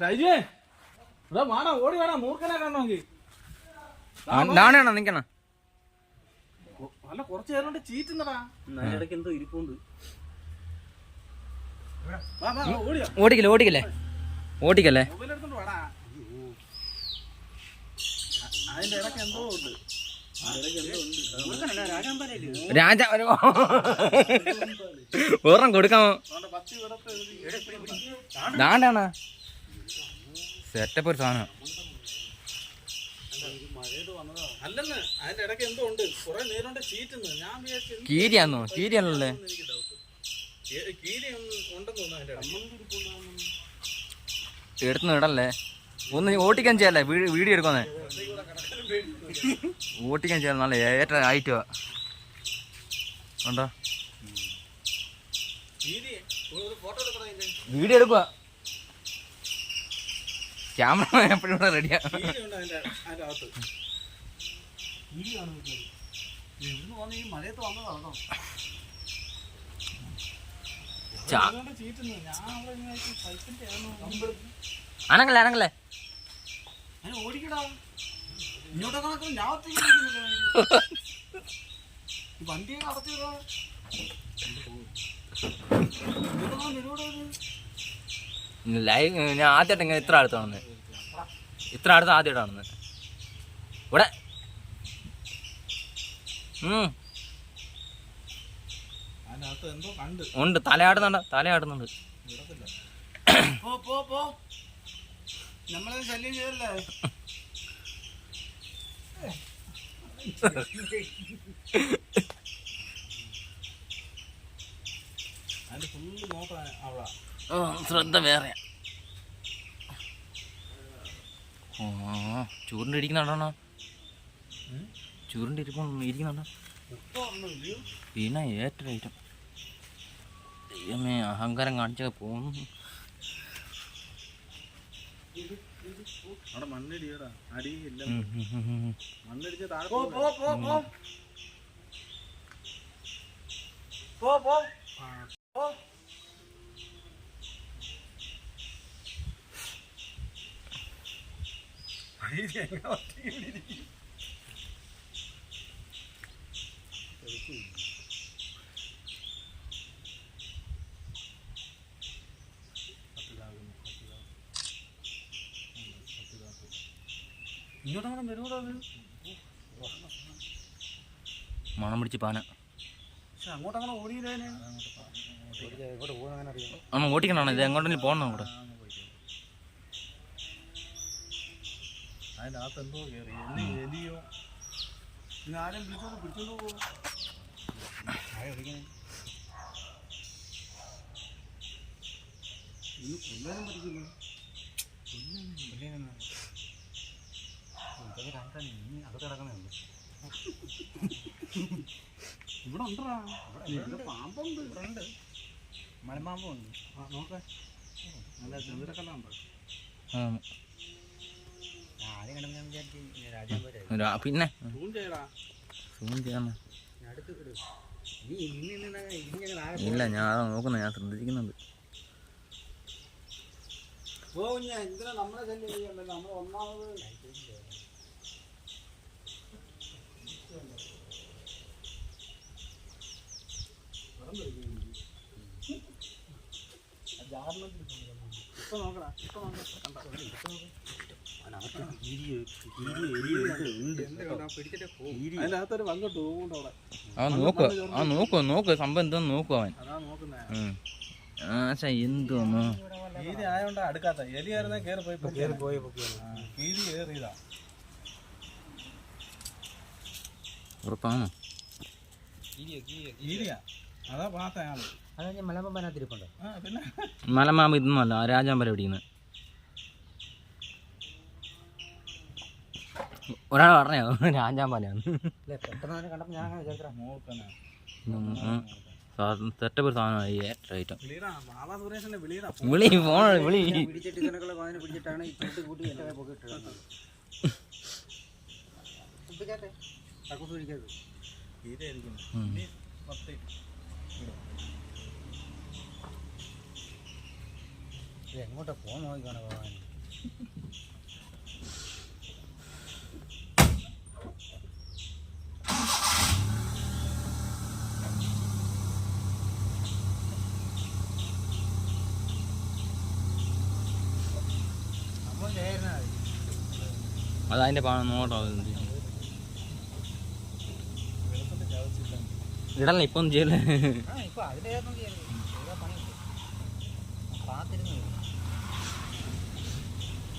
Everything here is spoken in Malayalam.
ഷൈജേ ഓടി വേണം മൂർഖനെ കാണണമെങ്കിൽ. ഡാണാണോ നിക്കണ? അല്ല കുറച്ച് നേരം കൊണ്ട് ചീറ്റുന്നടാ. ഇടയ്ക്ക് എന്തോ ഇരിപ്പുണ്ട്. ഓടിക്കല്ലേ ഓടിക്കല്ലേ? ഓടിക്കല്ലേ? അതിന്റെ ഇടയ്ക്ക് എന്തോ ഉണ്ട്. രാജ ഒരു ഓർമ്മ കൊടുക്കാമോ? ദാണ്ടാണ്? സെറ്റപ്പ് ഒരു സാധനം കീരിയാണോ കീരിയാന്നോ കീരിയാണല്ലേ എടുത്തു ഇടല്ലേ ഒന്ന് ഓട്ടിക്കാൻ ചെയ്യല്ലേ വീഡിയോ എടുക്കുന്നേ ഓട്ടിക്കാൻ ചെയ്യാൻ നല്ല ഏറ്റ ആയിട്ടുവാ ഉണ്ടോ വീഡിയോ എടുക്കുക ക്യാമറ എപ്പോഴും ഇവിടെ റെഡിയാ അനങ്ങല്ലേ അനങ്ങല്ലേ ഓടിക്കടാ ഇങ്ങോട്ട് ലൈവ് ഞാൻ ആദ്യമായിട്ട് ഇങ്ങനെ ഇത്ര അടുത്ത് കാണുന്നത് ഇത്ര അടുത്ത് ആദ്യമായിട്ടാണ് ഇവിടെ. ഉണ്ട്. തലയാടുന്നുണ്ട് തലയാടുന്നുണ്ട് പോ പോ പോ. നമ്മളെ ശല്യം ചെയ്യല്ലേ? അതിന്റെ ഫുള്ള് നോക്കാൻ അവിടെ ഓ, ശ്രദ്ധ വേറെ. ഓ ചൂറിന്റെ ഇരിക്കുന്നുണ്ടോ ചൂറിന്റെ ഇരിക്കും ഇരിക്കുന്നുണ്ടോ പിന്നെ ഏറ്റവും ഐറ്റം ദൈവമേ അഹങ്കാരം കാണിച്ചൊക്കെ പോകുന്നു. അവിടെ മണ്ണിടിയടാ. അടിയില്ല. മണ്ണിടിച്ച് താഴെ പോ പോ പോ. പോ പോ ഇങ്ങോട്ടങ്ങനെ വരൂടാ അത് മണം പിടിച്ച് പാന. അങ്ങോട്ടങ്ങനെ ഓടിയില്ലേനെ അങ്ങോട്ട് ഓടിക്കണോ? ഇത് എങ്ങോട്ടെങ്കിലും പോകണം ഇവിടെ അതിനകത്ത് എന്തോ കയറി എലി എലിയോ ഇനി ആരും പിടിച്ചോണ്ട് പിടിച്ചോണ്ട് പോകും ഇന്ന് കൊല്ലാനും പറ്റില്ല ഇവിടെ ഉണ്ടടാ. ഇവിടെ പാമ്പുണ്ട്. ഇവിടെ ഉണ്ട്. മലമ്പാമ്പുണ്ട്. നോക്കാം. നല്ല ചെറുതൊക്കെ നാളെ ഇല്ല ഞാൻ അതാ നോക്കുന്നത് ഞാൻ ശ്രദ്ധിക്കുന്നുണ്ട് ഓ ഞാൻ എന്തിനാ നമ്മളെ ശല്യം നമ്മൾ ഒന്നാമത് ഇപ്പൊ നോക്കടാ ഇപ്പൊ നോക്കടാ. കണ്ടോ? ഇപ്പൊ അവിടെ അവൻ നോക്കുക അവൻ നോക്കുക നോക്കുക സംഭവം എന്താന്ന് നോക്കുക അവൻ. അതാ നോക്കുന്നേ. ഉം. ആശാ എന്തോന്നു? കീരി ആയോണ്ടാ അടുക്കാത്ത. എലി ആയിരുന്നേ കേറി പോയി കേറി പോയി കീരി കേറിയതാ. ഉറപ്പാണോ? കീരിയാ അതാ പാത്ത ആൾ. അത് ഞാൻ ആ പിന്നെ? മലമാമ്പ് ഇതൊന്നും അല്ല രാജാമ്പല പിടിക്കുന്നത് ഒരാൾ പറഞ്ഞോ രാജാമ്പലയാണ് അല്ലേ പെട്ടെന്ന് അവനെ കണ്ടപ്പോൾ ഞാൻ അങ്ങനെ പറഞ്ഞോ? ഞാൻ സെറ്റപ്പ് പറഞ്ഞു സാധനമായി ഏറ്റവും ഐറ്റം വിളി ഫോൺ വിളി. എങ്ങോട്ടാ ഫോൺ അതിനെ അത് അതിന്റെ പാ- നോട്ടോ ഇടല്ല ഇപ്പൊ ഒന്നും ചെയ്യല്ലേ